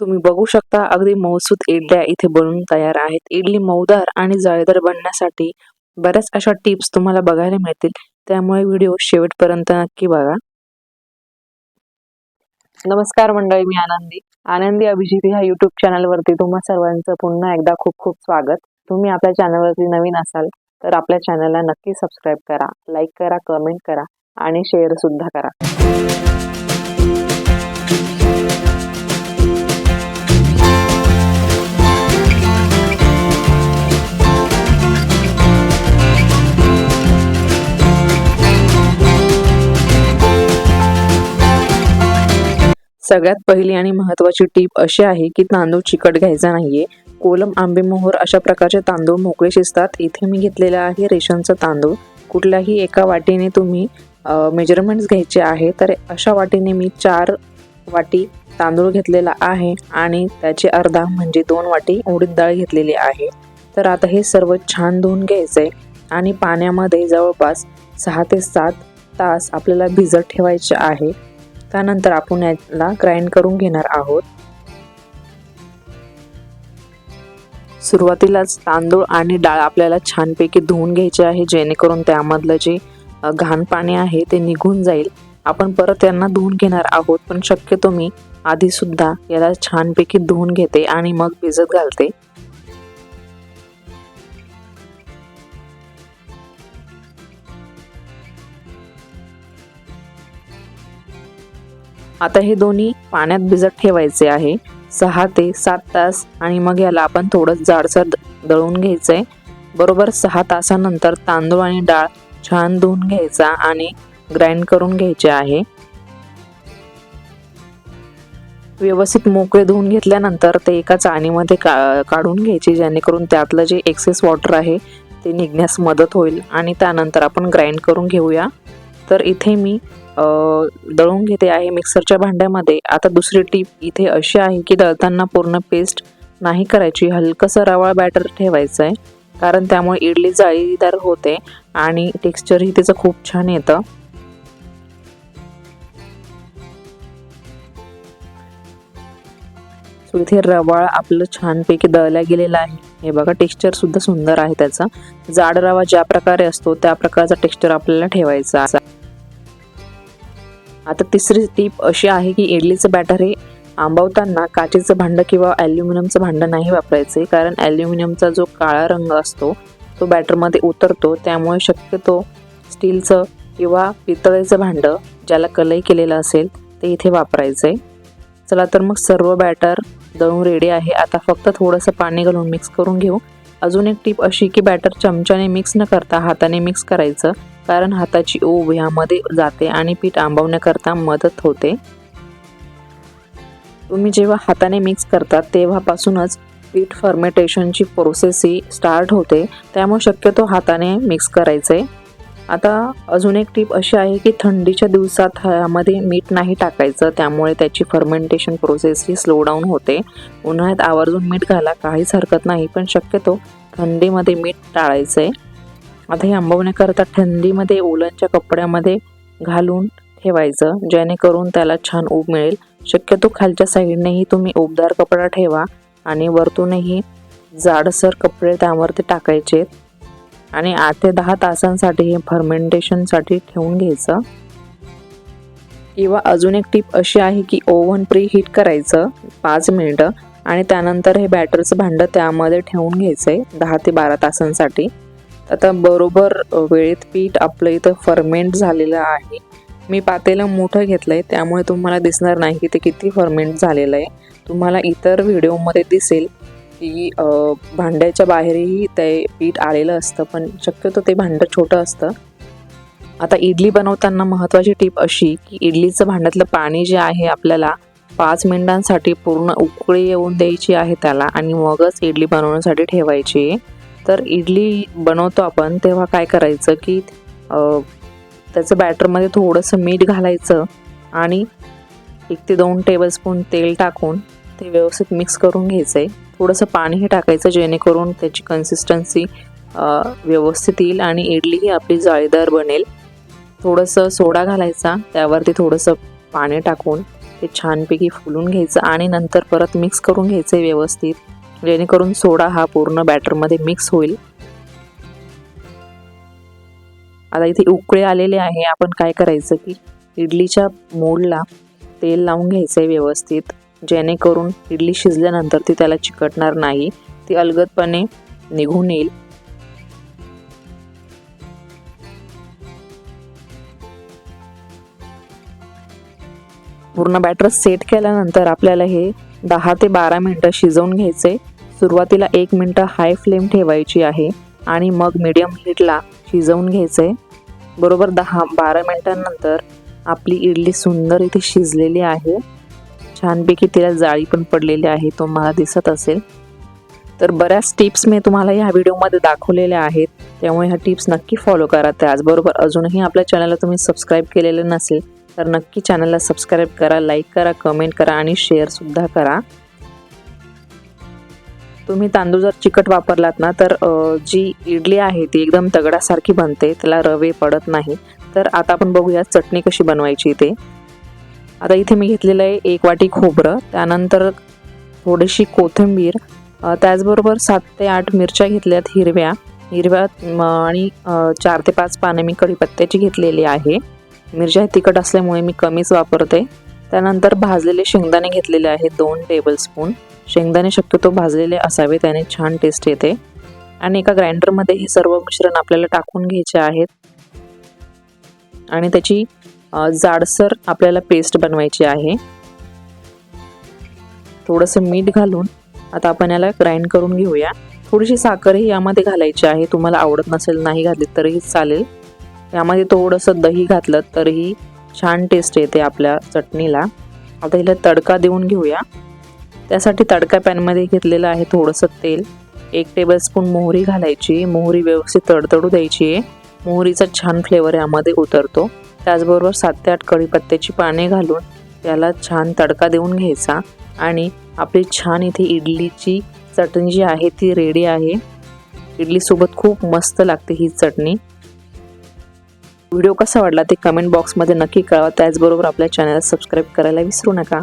तुम्ही बघू शकता अगदी मऊसूत इडल्या इथे बनून तयार आहेत. इडली मऊदार आणि जाळीदार बनण्यासाठी बऱ्याच अशा टिप्स तुम्हाला बघायला मिळतील. त्यामुळे व्हिडिओ शेवटपर्यंत नक्की बघा. नमस्कार मंडळी मी आनंदी. आनंदी अभिजित ह्या युट्यूब चॅनलवरती तुम्हा सर्वांचं पुन्हा एकदा खूप खूप स्वागत. तुम्ही आपल्या चॅनलवरती नवीन असाल तर आपल्या चॅनलला नक्की सबस्क्राईब करा लाईक करा कमेंट करा आणि शेअर सुद्धा करा. सगळ्यात पहिली आणि महत्वाची टीप अशी आहे की तांदूळ चिकट घ्यायचा नाहीये. कोलम आंबे मोहर अशा प्रकारचे तांदूळ मोकळे शिजतात. इथे मी घेतलेला आहे रेशनचा तांदूळ. कुठल्याही एका वाटीने तुम्ही मेजरमेंट्स घ्यायचे आहे तर अशा वाटीने मी चार वाटी तांदूळ घेतलेला आहे आणि त्याचे अर्धा म्हणजे दोन वाटी उडीद डाळ घेतलेली आहे. तर आता हे सर्व छान धुवून घ्यायचंय आणि पाण्यामध्ये जवळपास सहा ते सात तास आपल्याला भिजत ठेवायचे आहे. त्यानंतर आपण याला ग्राइंड करून घेणार आहोत. सुरुवातीलाच तांदूळ आणि डाळ आपल्याला छानपैकी धुवून घ्यायचे आहे जेणेकरून त्यामधलं जे घाण पाणी आहे ते निघून जाईल. आपण परत यांना धुवून घेणार आहोत पण शक्यतो मी आधीसुद्धा याला छानपैकी धुवून घेते आणि मग भिजत घालते. आता हे दोन्ही पाण्यात भिजत ठेवायचे आहे. सहा ते सात तास आणि मग याला आपण थोडं जाडसर द- घ्यायचं आहे बरोबर सहा तासानंतर तांदूळ आणि डाळ छान धुवून घ्यायचा आणि ग्राइंड करून घ्यायचे आहे. व्यवस्थित मोकळे धुवून घेतल्यानंतर ते एका चाणीमध्ये का काढून घ्यायचे जेणेकरून त्यातलं जे एक्सेस वॉटर आहे ते निघण्यास मदत होईल. आणि त्यानंतर आपण ग्राइंड करून घेऊया. तर इथे मी दळून घेते आहे मिक्सरच्या भांड्यामध्ये. आता दुसरी टीप इथे अशी आहे की दळताना पूर्ण पेस्ट नाही करायची. हलकंसं रवाळ बॅटर ठेवायचं आहे कारण त्यामुळे इडली जाळीदार होते आणि टेक्स्चरही त्याचं खूप छान येतं. सो इथे रवाळ आपलं छानपैकी दळल्या गेलेलं आहे. हे बघा टेक्स्चर सुद्धा सुंदर आहे त्याचा. जाड रवा ज्या प्रकारे असतो त्या प्रकारचा टेक्स्चर आपल्याला ठेवायचा आता तिसरी टीप अशी आहे की इडलीचं बॅटर हे आंबवताना काचेचं भांडं किंवा ॲल्युमिनियमचं भांडं नाही वापरायचे कारण ॲल्युमिनियमचा जो काळा रंग असतो तो बॅटरमध्ये उतरतो. त्यामुळे शक्यतो स्टीलचं किंवा पितळेचं भांडं ज्याला कलई केलेलं असेल ते इथे वापरायचं. आहे चला तर मग सर्व बॅटर दळून रेडी आहे. आता फक्त थोडंसं पाणी घालून मिक्स करून घेऊ. अजून एक टीप अशी की बॅटर चमच्याने मिक्स न करता हाताने मिक्स करायचं. कारण हाताची ओव ह्यामध्ये जाते आणि पीठ आंबवण्याकरता मदत होते. तुम्ही जेव्हा हाताने मिक्स करता तेव्हापासूनच पीठ फर्मेटेशनची प्रोसेस ही स्टार्ट होते. त्यामुळे शक्यतो हाताने मिक्स करायचे. आता अजून एक टीप अशी आहे की थंडीच्या दिवसात ह्यामध्ये मीठ नाही टाकायचं त्यामुळे त्याची फर्मेंटेशन प्रोसेस ही स्लो डाऊन होते. उन्हाळ्यात आवर्जून मीठ घाला काहीच हरकत नाही पण शक्यतो थंडीमध्ये मीठ टाळायचं. आहे आता हे आंबवण्याकरता थंडीमध्ये ओलनच्या कपड्यामध्ये घालून ठेवायचं जेणेकरून त्याला छान ऊब मिळेल. शक्यतो खालच्या साईडनेही तुम्ही उबदार कपडा ठेवा आणि वरतूनही जाडसर कपडे त्यावरती टाकायचे. आणि आठ ते दहा तासांसाठी हे फर्मेंटेशनसाठी ठेवून घ्यायचं. किंवा अजून एक टीप अशी आहे की ओव्हन प्री हीट करायचं पाच मिनटं आणि त्यानंतर हे बॅटरचं भांडं त्यामध्ये ठेवून घ्यायचं आहे दहा ते बारा तासांसाठी. आता बरोबर वेळेत पीठ आपलं इथं फर्मेंट झालेलं आहे. मी पातेलं मोठं घेतलं आहे त्यामुळे तुम्हाला दिसणार नाही की ते किती फर्मेंट झालेलं आहे. तुम्हाला इतर व्हिडिओमध्ये दिसेल की भांड्याच्या बाहेरही ते पीठ आलेलं असतं पण शक्यतो ते भांडं छोटं असतं. आता इडली बनवताना महत्त्वाची टीप अशी की इडलीचं भांड्यातलं पाणी जे आहे आपल्याला पाच मिनिटांसाठी पूर्ण उकळी येऊन द्यायची आहे त्याला आणि मगच इडली बनवण्यासाठी ठेवायची. आहे तर इडली बनवतो आपण तेव्हा काय करायचं की त्याचं बॅटरमध्ये थोडंसं मीठ घालायचं आणि एक ते दोन टेबलस्पून तेल टाकून ते व्यवस्थित मिक्स करून घ्यायचं आहे थोडंसं पाणीही टाकायचं जेणेकरून त्याची कन्सिस्टन्सी व्यवस्थित येईल आणि इडली ही आपली जाळीदार बनेल. थोडंसं सोडा घालायचा त्यावरती थोडंसं पाणी टाकून ते छानपैकी फुलून घ्यायचं आणि नंतर परत मिक्स करून घ्यायचं आहे व्यवस्थित. जेणेकरून सोडा हा पूर्ण बॅटरमध्ये मिक्स होईल. आता इथे उकळे आलेले आहे. आपण काय करायचं की इडलीच्या मोडला तेल लावून घ्यायचं आहे व्यवस्थित. जेणेकरून इडली शिजल्यानंतर ती त्याला चिकटणार नाही. ती अलगदपणे निघून येईल. पूर्ण बॅटर सेट केल्यानंतर आपल्याला हे दहा ते बारा मिनटं शिजवून घ्यायचे सुरुवातीला एक मिनटं हाय फ्लेम ठेवायची आहे आणि मग मीडियम हीटला शिजवून घ्यायचं. आहे बरोबर दहा बारा मिनटांनंतर आपली इडली सुंदर इथे शिजलेली आहे. छानपैकी तिला जाळी पण पडलेली आहे तो मला दिसत असेल. तर बऱ्याच टिप्स मी तुम्हाला ह्या व्हिडिओमध्ये दाखवलेल्या आहेत. त्यामुळे ह्या टिप्स नक्की फॉलो करा. त्याचबरोबर अजूनही आपल्या चॅनलला तुम्ही सबस्क्राईब केलेलं नसेल तर नक्की चॅनलला सबस्क्राईब करा लाईक करा कमेंट करा आणि शेअरसुद्धा करा. तुम्ही तांदूळ जर चिकट वापरलात ना तर जी इडली आहे ती एकदम तगडासारखी बनते त्याला रवे पडत नाही. तर आता आपण बघूया चटणी कशी बनवायची ते आता इथे मी घेतलेलं आहे एक वाटी खोबरं त्यानंतर थोडीशी कोथिंबीर त्याचबरोबर सात ते आठ मिरच्या घेतल्यात हिरव्या. हिरव्या आणि चार ते पाच पाने मी कढीपत्त्याची घेतलेली आहे. मिरच्या तिखट असल्यामुळे मी कमीच वापरते. त्यानंतर भाजलेले शेंगदाणे घेतलेले आहेत दोन टेबलस्पून शेंगदाणे शक्यतो भाजलेले असावे त्याने छान टेस्ट येते. आणि एका ग्राइंडरमध्ये हे सर्व मिश्रण आपल्याला टाकून घ्यायचे आहेत. आणि त्याची जाडसर आपल्याला पेस्ट बनवायची आहे. थोडंसं मीठ घालून आता आपण याला ग्राइंड करून घेऊया. थोडीशी साखरही यामध्ये घालायची आहे. तुम्हाला आवडत नसेल नाही घातली तरीही चालेल. यामध्ये थोडंसं दही घातलं तरीही छान टेस्ट येते आपल्या चटणीला. आता हिला तडका देऊन घेऊया. त्यासाठी तडका पॅनमध्ये घेतलेलं आहे थोडंसं तेल. एक टेबलस्पून मोहरी घालायची. मोहरी व्यवस्थित तडतडू द्यायची आहे. मोहरीचा छान फ्लेवर यामध्ये उतरतो. त्याचबरोबर सात ते आठ कढीपत्त्याची पाने घालून त्याला छान तडका देऊन घ्यायचा. आणि आपली छान इथे इडलीची चटणी जी आहे ती रेडी आहे. इडलीसोबत खूप मस्त लागते ही चटणी. व्हिडिओ कसा वाटला ते कमेंट बॉक्समध्ये नक्की कळवा. त्याचबरोबर आपल्या चॅनलला सबस्क्राईब करायला विसरू नका.